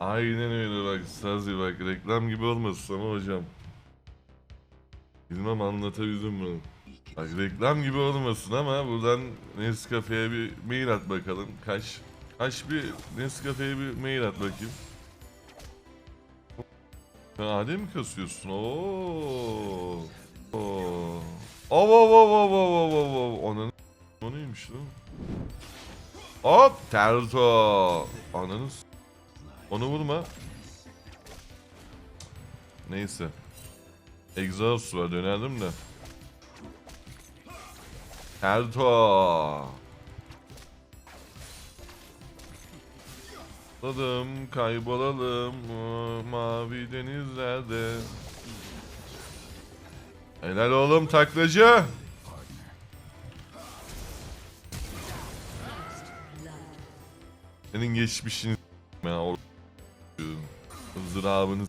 Aynen öyle bak Sazi bak reklam gibi olmasın ama hocam. Bilmem anlatabildim mi? Bak reklam gibi olmasın ama buradan Nescafe'ye bir mail at bakalım. Kaç kaç bir Nescafe'ye bir mail at bakayım. Sen AD mi kasıyorsun? Oo. Oo. Av av av av av av av. Ananı o lan? Hop terto. Ananı Onu vurma. Neyse. Exhaust var dönerdim de. Terto. Kaybolalım, kaybolalım o mavi denizlerde. Helal oğlum taklacı. Senin geçmişini ya Zırabını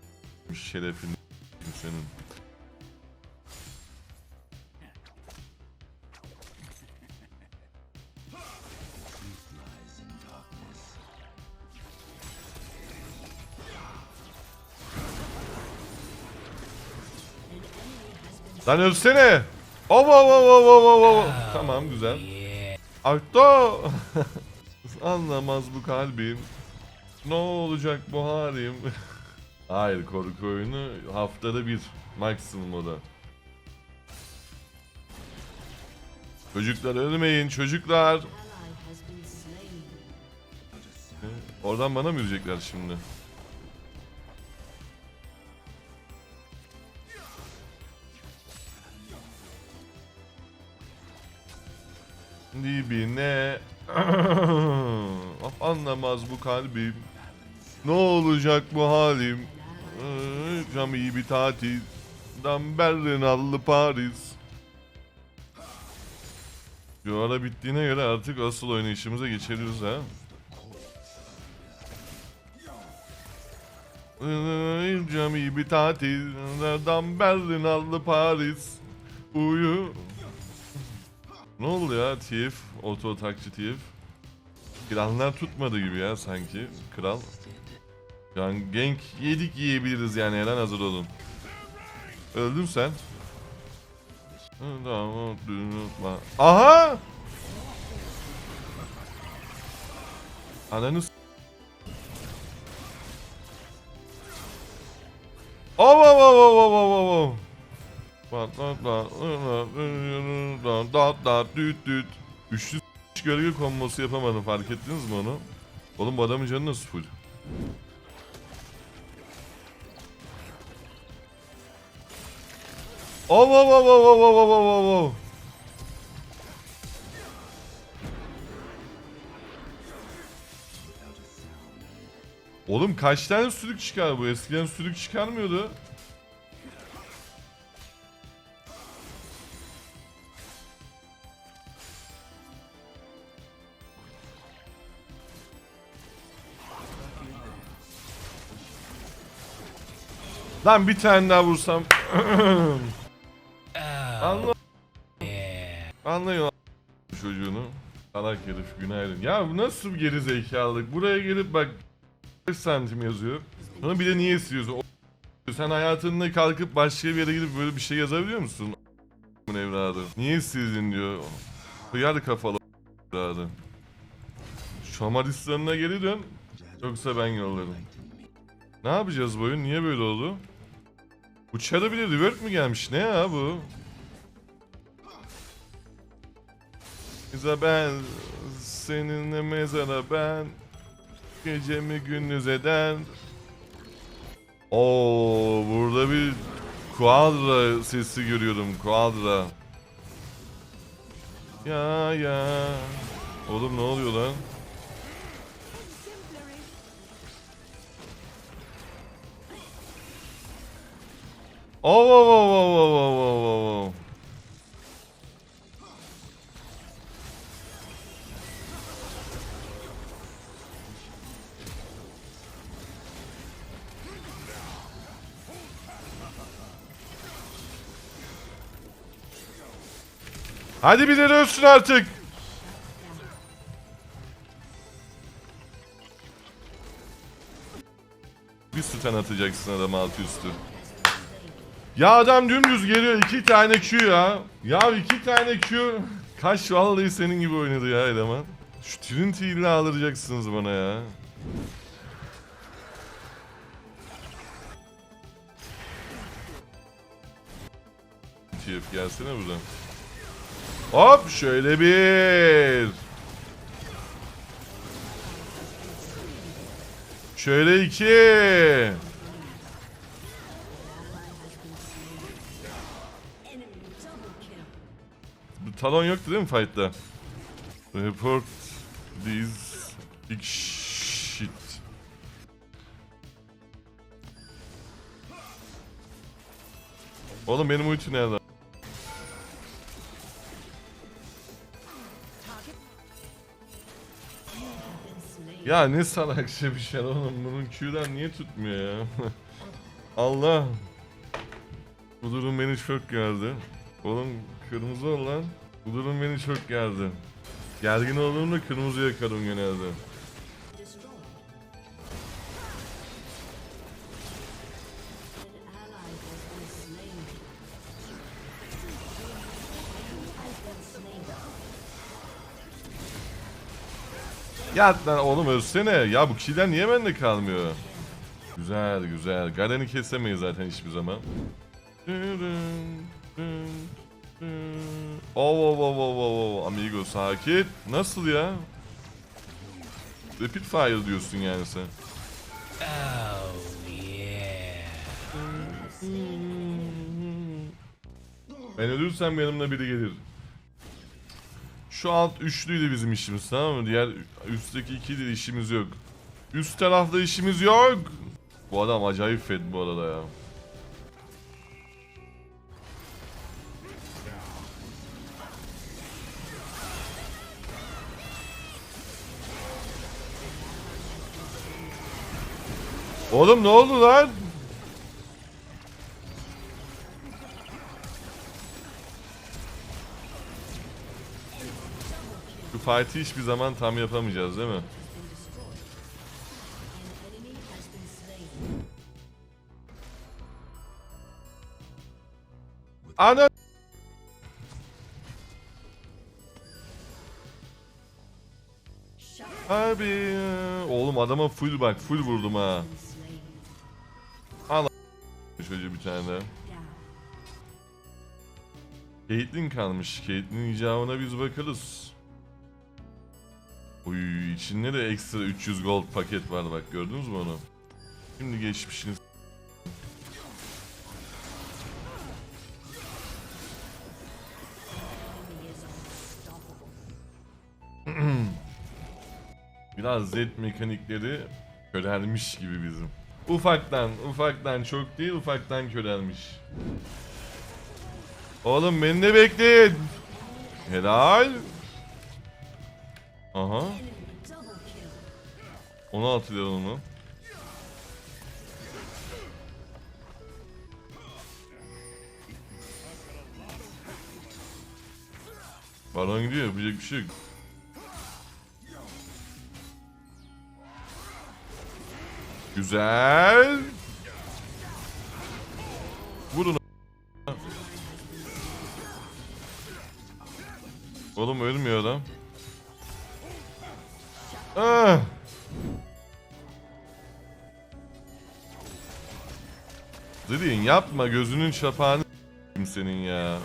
şerefini senin. Lan ölsene. Hop hop hop hop hop Tamam güzel. Akto. Anlamaz bu kalbim. Ne olacak bu halim? Hayır korku oyunu haftada bir maksimum o da. Çocuklar ölmeyin çocuklar. Oradan bana mı yürüyecekler şimdi? Dibine anlamaz bu kalbim. Ne olacak bu halim? Cam iyi bir tatil. Damberlin allı Paris. Şu ara bittiğine göre artık asıl oynayışımıza geçebiliriz ha. Cam iyi bir tatil. Damberlin allı Paris. Uyu. Ne oldu ya TF? Oto takçı TF. Planlar tutmadı gibi ya sanki. Kral. An gank yedik yiyebiliriz yani her an hazır olun. Öldün sen. Aha! Ananı Av av av av av av av av. Dat dat düt düt. Üçlü gölge kombosu yapamadım fark ettiniz mi onu? Oğlum bu adamın canı nasıl full? Av av av av av av av av av. Oğlum kaç tane sürük çıkar bu? Eskiden sürük çıkarmıyordu. Lan bir tane daha vursam. Anla. Anlayın a- çocuğunu. Salak herif günaydın. Ya bu nasıl bir geri zekalılık? Buraya gelip bak 5 santim yazıyor. Sonra bir de niye istiyorsun? O- Sen hayatında kalkıp başka bir yere gidip böyle bir şey yazabiliyor musun? A**ın evladı. Niye istedin diyor. Hıyar kafalı evladı. Şomaristanına geri dön. Yoksa ben yollarım. Ne yapacağız bu oyun? Niye böyle oldu? Uçarı bile rework mü gelmiş? Ne ya bu? Isabel seninle mezara ben Gecemi gündüz eden. Oo burada bir Quadra sesi görüyorum Quadra. Ya ya. Oğlum ne oluyor lan? Oh, oh, oh, oh, oh, oh, Hadi bir de ölsün artık. Bir stun atacaksın adam altı üstü. Ya adam dümdüz geliyor iki tane Q ya. Ya iki tane Q. Kaç vallahi senin gibi oynadı ya eleman. Şu Trinity ile aldıracaksınız bana ya. TF gelsene buradan. Hop şöyle bir. Şöyle iki. Bu talon yoktu değil mi fight'ta? Report these big shit. Oğlum benim ulti nerede? Ya ne salakça bir şey oğlum bunun Q'dan niye tutmuyor ya? Allah. Bu durum beni çok gerdi. Oğlum kırmızı ol lan. Bu durum beni çok gerdi. Gergin olduğumda kırmızı yakarım genelde. Slain. Ya lan oğlum ölsene. Ya bu killer niye bende kalmıyor? Güzel güzel. Garen'i kesemeyiz zaten hiçbir zaman. Oh oh oh oh oh oh amigo sakin. Nasıl ya? Rapid fire diyorsun yani sen. Ben ölürsem yanımda biri gelir. Şu alt üçlüydü bizim işimiz tamam mı? Diğer üstteki ikili işimiz yok. Üst tarafta işimiz yok. Bu adam acayip fed bu arada ya. Oğlum ne oldu lan? Fight'i hiçbir zaman tam yapamayacağız değil mi? Ana abi. Oğlum adama full bak full vurdum ha. slain. Şöyle bir tane de. Caitlyn kalmış. Caitlyn'in icabına biz bakarız. Uy içinde de ekstra 300 gold paket var bak gördünüz mü onu? Şimdi geçmişiniz. Biraz Z mekanikleri körelmiş gibi bizim. Ufaktan, ufaktan çok değil, ufaktan körelmiş. Oğlum beni de bekleyin. Helal. Aha. 16 lira onu. Baron gidiyor yapacak bir şey yok. Güzel. Vurun. Oğlum ölmüyor adam. Ah. Zilin yapma gözünün şapağını senin ya.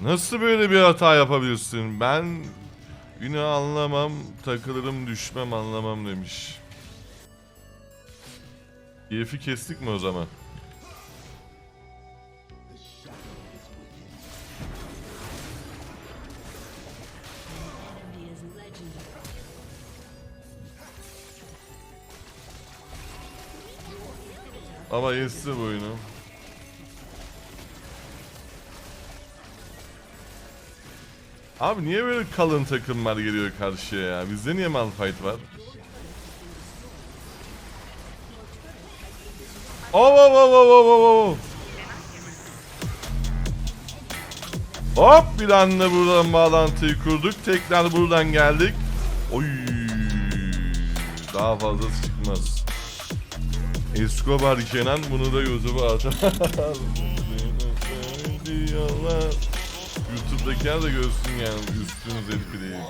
Nasıl böyle bir hata yapabilirsin? Ben yine anlamam, takılırım düşmem anlamam demiş. Keyfi kestik mi o zaman? Ama yesti bu oyunu. Abi niye böyle kalın takımlar geliyor karşıya ya? Bizde niye Malphite var? Oh oh oh oh oh oh oh. Hop bir anda buradan bağlantıyı kurduk. Tekrar buradan geldik. Oy. Daha fazla çıkmaz. Escobar Kenan bunu da gözüme atar. YouTube'dakiler de görsün yani üstünüz etkileyin.